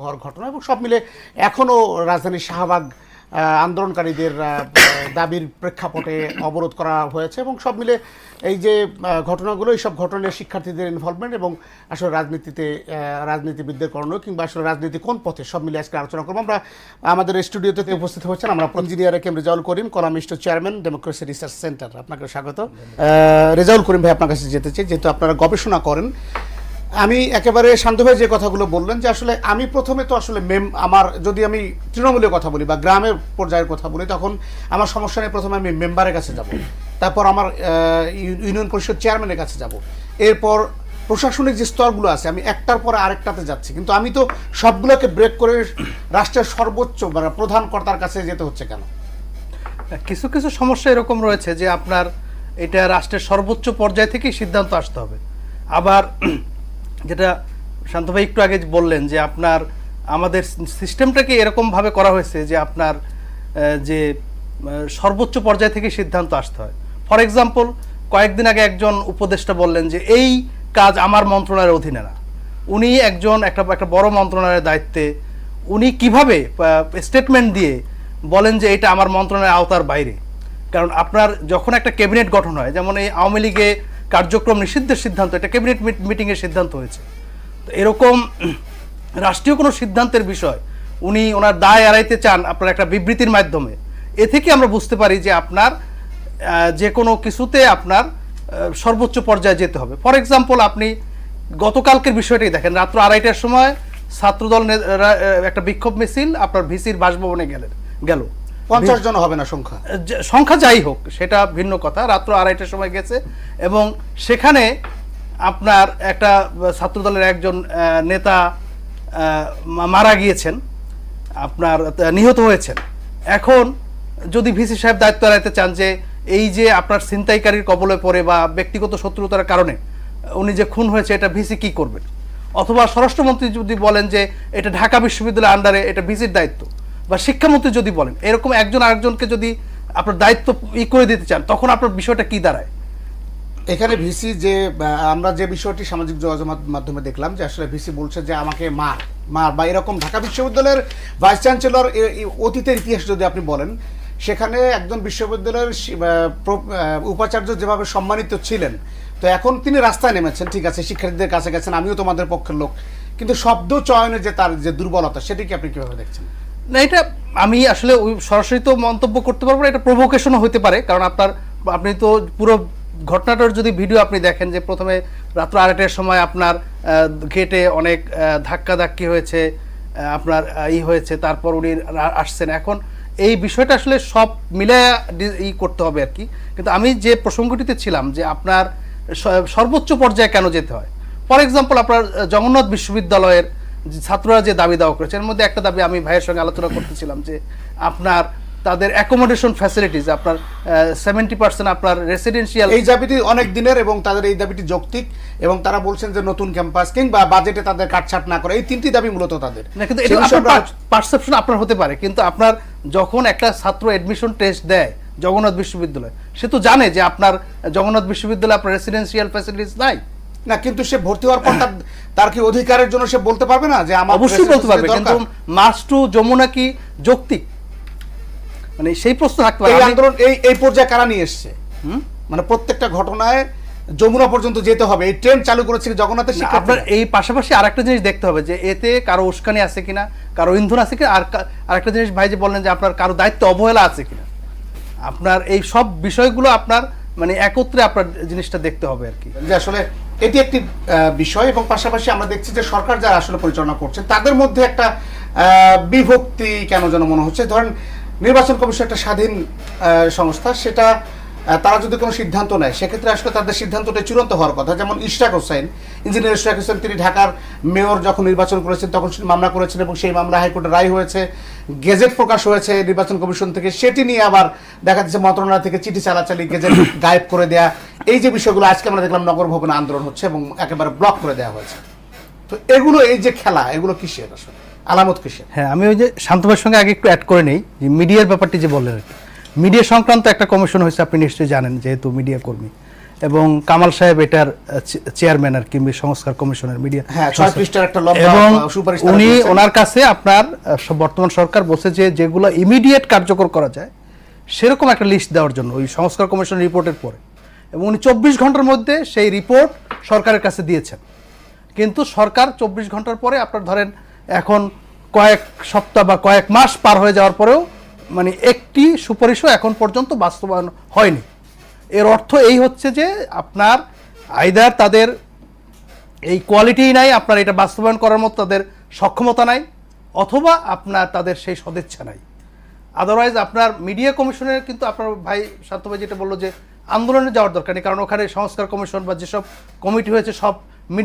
হওয়ার ঘটনা এবং সব মিলে এখনও রাজধানীর শাহবাগ আন্দোলনকারীদের দাবির প্রেক্ষাপটে অবরোধ করা হয়েছে এবং সব মিলে এই যে ঘটনাগুলো, এই সব ঘটনায় শিক্ষার্থীদের ইনভলভমেন্ট এবং আসলে রাজনীতিতে রাজনীতিবিদদের করণীয় কিংবা আসলে রাজনীতি কোন পথে, সব মিলে আজকে আলোচনা করব। আমরা আমাদের স্টুডিওতে উপস্থিত হচ্ছেন আমরা engineer A K Rezaul Karim columnist chairman democracy research centre আপনাকে স্বাগত। রেজাউল করিম ভাই আপনার কাছে যেতে চাই, যেহেতু আপনারা গবেষণা করেন। আমি একেবারে শান্তভাবে যে কথাগুলো বললেন যে আসলে আমি প্রথমে তো আসলে মেম আমার যদি আমি তৃণমূলের কথা বলি বা গ্রামের পর্যায়ের কথা বলি, তখন আমার সমস্যা নেই, প্রথমে আমি মেম্বারের কাছে যাব। তারপর আমার ইউনিয়ন পরিষদ চেয়ারম্যানের কাছে যাব। এরপর প্রশাসনিক যে স্তরগুলো আছে, আমি একটার পরে আরেকটাতে যাচ্ছি। কিন্তু আমি তো সবগুলোকে ব্রেক করে রাষ্ট্রের সর্বোচ্চ মানে প্রধান কর্তার কাছে যেতে হচ্ছে কেন? কিছু কিছু সমস্যা এরকম রয়েছে যে আপনার এটা রাষ্ট্রের সর্বোচ্চ পর্যায় থেকেই সিদ্ধান্ত আসতে হবে। আবার যেটা শান্ত ভাই একটু আগে বললেন যে আপনার, আমাদের সিস্টেমটাকে এরকমভাবে করা হয়েছে যে আপনার যে সর্বোচ্চ পর্যায় থেকে সিদ্ধান্ত আসতে হয়। ফর এক্সাম্পল, কয়েকদিন আগে একজন উপদেষ্টা বললেন যে, এই কাজ আমার মন্ত্রণালয়ের অধীনে না। উনি একজন, একটা একটা বড় মন্ত্রণালয়ের দায়িত্বে, উনি কীভাবে স্টেটমেন্ট দিয়ে বলেন যে এটা আমার মন্ত্রণালয়ের আওতার বাইরে? কারণ আপনার যখন একটা ক্যাবিনেট গঠন হয়, যেমন এই আওয়ামী লীগে কার্যক্রম নিষিদ্ধের সিদ্ধান্ত, এটা ক্যাবিনেট মিটিংয়ের সিদ্ধান্ত হয়েছে। তো এরকম রাষ্ট্রীয় কোনো সিদ্ধান্তের বিষয়, উনি ওনার দায় এড়াইতে চান আপনার একটা বিবৃতির মাধ্যমে, এ থেকে আমরা বুঝতে পারি যে আপনার যে কোনো কিছুতে আপনার সর্বোচ্চ পর্যায়ে যেতে হবে। ফর এক্সাম্পল, আপনি গতকালকের বিষয়টাই দেখেন, রাত্র আড়াইটার সময় ছাত্রদল একটা বিক্ষোভ মিছিল, আপনার ভিসির বাসভবনে গেলেন, গেল। পঞ্চাশ জন হবে না সংখ্যা। সংখ্যা যাই হোক, সেটা ভিন্ন কথা। রাত্র আড়াইটার সময় গেছে এবং সেখানে আপনার একটা ছাত্রদলের একজন নেতা মারা গিয়েছেন, আপনার নিহত হয়েছেন। এখন যদি ভিসি সাহেব দায়িত্ব এড়াইতে চান যে এই যে আপনার ছিনতাইকারীর কবলে পড়ে বা ব্যক্তিগত শত্রুতার কারণে উনি যে খুন হয়েছে, এটা ভিসি কি করবেন অথবা স্বরাষ্ট্রমন্ত্রী যদি বলেন যে এটা ঢাকা বিশ্ববিদ্যালয়ের আন্ডারে এটা ভিসির দায়িত্ব বা শিক্ষামন্ত্রী যদি বলেন, এরকম একজন আরেকজনকে যদি আপনার দায়িত্ব ই করে দিতে চান, তখন আপনার বিষয়টা কি দাঁড়ায়? এখানে ভিসি যে আমরা যে বিষয়টি সামাজিক যোগাযোগ মাধ্যমে দেখলাম যে আসলে ভিসি বলছে যে আমাকে মার মার বা এরকম ঢাকা বিশ্ববিদ্যালয়ের ভাইস চ্যান্সেলর অতীতের ইতিহাস যদি আপনি বলেন, সেখানে একজন বিশ্ববিদ্যালয়ের উপাচার্য যেভাবে সম্মানিত ছিলেন, তো এখন তিনি রাস্তায় নেমেছেন, ঠিক আছে, শিক্ষার্থীদের কাছে গেছেন, আমিও তোমাদের পক্ষের লোক, কিন্তু শব্দ চয়নে যে তার যে দুর্বলতা সেটিকে আপনি কীভাবে দেখছেন? না এটা আমি আসলে ওই সরাসরি তো মন্তব্য করতে পারব না এটা প্রভোকেশনও হতে পারে কারণ আপনার আপনি তো পুরো ঘটনাটার যদি ভিডিও আপনি দেখেন যে প্রথমে রাত্র আড়াইটার সময় আপনার গেটে অনেক আহ, ধাক্কাধাক্কি হয়েছে আপনার ই হয়েছে তারপর উনি আসছেন। এখন এই বিষয়টা আসলে সব মিলে ই করতে হবে আর কি। কিন্তু আমি যে প্রসঙ্গটিতে ছিলাম যে আপনার সর্বোচ্চ পর্যায়ে কেন যেতে হয়। ফর এক্সাম্পল আপনার জগন্নাথ বিশ্ববিদ্যালয়ের ছাত্ররা যে দাবি দাওয়া করেছে এর মধ্যে একটা দাবি আমি ভাইয়ের সঙ্গে আলোচনা করতেছিলাম যে আপনার তাদের অ্যাকোমোডেশন ফ্যাসিলিটিস আপনার সেভেন্টি পার্সেন্ট আপনার রেসিডেন্সিয়াল এই দাবিটি অনেক দিনের এবং তাদের এই দাবিটি যৌক্তিক এবং তারা বলছেন যে নতুন ক্যাম্পাস কিংবা বাজেটে তাদের কাটছাট না করে। এই তিনটি দাবি মূলত তাদের। না কিন্তু পারসেপশন আপনার হতে পারে কিন্তু আপনার যখন একটা ছাত্র এডমিশন টেস্ট দেয় জগন্নাথ বিশ্ববিদ্যালয় সে তো জানে যে আপনার জগন্নাথ বিশ্ববিদ্যালয়ে আপনার রেসিডেন্সিয়াল ফ্যাসিলিটিস নাই। না কিন্তু সে ভর্তি হওয়ার পর তার- কি অধিকারের জন্য সে বলতে পারবে না যে আমার অবশ্যই বলতে পারবে কিন্তু দরকার? মাস টু যমুনা কি যৌক্তিক? মানে সেই প্রশ্ন থাকতে পারে। এই আন্দোলন এই এই পর্যায়ে কারা নিয়ে এসছে? মানে প্রত্যেকটা ঘটনায় যমুনা পর্যন্ত যেতে হবে। এই ট্রেন চালু করেছে জগন্নাথের শিক্ষার্থীরা? আপনার এই পাশাপাশি আরেকটা জিনিস দেখতে হবে যে এতে কারও উস্কানি আছে কিনা কারও ইন্ধন আছে কিনা আর আরেকটা জিনিস ভাই যে বললেন যে আপনার কারও দায়িত্ব অবহেলা আছে কিনা। আপনার এই সব বিষয়গুলো আপনার মানে একত্রে আপনার জিনিসটা দেখতে হবে আর কি। যে আসলে এটি একটি বিষয় এবং পাশাপাশি আমরা দেখছি যে সরকার যারা আসলে পরিচালনা করছে তাদের মধ্যে একটা বিভক্তি কেন যেন মনে হচ্ছে। ধরেন নির্বাচন কমিশন একটা স্বাধীন সংস্থা, সেটা তারা যদি কোনো সিদ্ধান্ত নেয়, সেক্ষেত্রে আসলে তাদের সিদ্ধান্তটা চূড়ান্ত হওয়ার কথা। যেমন ইশরাক হোসেন, ইঞ্জিনিয়ার ইশরাক হোসেন, তিনি ঢাকার মেয়র যখন নির্বাচন করেছেন, তখন মামলা করেছেন এবং সেই মামলা হাইকোর্টে রায় হয়েছে। গেজেট প্রকাশ হয়েছে নির্বাচন কমিশন থেকে, সেটি নিয়ে আবার দেখা যাচ্ছে মন্ত্রণালয় থেকে চিঠি চালাচালি গেজেট গায়েব করে দেয়া এই যে বিষয়গুলো আজকে আমরা দেখলাম নগর ভবনে আন্দোলন হচ্ছে এবং একেবারে ব্লক করে দেওয়া হয়েছে। তো এগুলো এই যে খেলা এগুলো কিসের আসলে? আলামত কিসের? হ্যাঁ আমি ওই যে শান্তভাইয়ের সঙ্গে আগে একটু অ্যাড করে নেই। যে মিডিয়ার ব্যাপারটি যে বললেন মিডিয়া সংক্রান্ত একটা কমিশন হয়েছে আপনি নিশ্চয়ই জানেন যেহেতু মিডিয়া কর্মী। এবং কামাল সাহেব এটার চেয়ারম্যান আর কি সংস্কার কমিশনের মিডিয়া হ্যাঁ, এবং উনি ওনার কাছে আপনার বর্তমান সরকার বলছে যে যেগুলো ইমিডিয়েট কার্যকর করা যায় সেরকম একটা লিস্ট দেওয়ার জন্য ওই সংস্কার কমিশন রিপোর্টের পরে। এবং উনি চব্বিশ ঘণ্টার মধ্যে সেই রিপোর্ট সরকারের কাছে দিয়েছেন। কিন্তু সরকার চব্বিশ ঘণ্টার পরে আপনার ধরেন এখন কয়েক সপ্তাহ বা কয়েক মাস পার হয়ে যাওয়ার পরেও মানে একটি সুপারিশও এখন পর্যন্ত বাস্তবায়ন হয়নি। এর অর্থ এই হচ্ছে যে আপনার আইদার তাদের এই কোয়ালিটি নাই, আপনার এটা বাস্তবায়ন করার মতো তাদের সক্ষমতা নাই, অথবা আপনার তাদের সেই সদিচ্ছা নাই। আদারওয়াইজ আপনার মিডিয়া কমিশনের কিন্তু আপনার ভাই শান্ত ভাই যেটা বলল যে আন্দোলনে যাওয়ার দরকার নেই কারণ ওখানে সংস্কার কমিশন বা যেসব কমিটি হয়েছে সব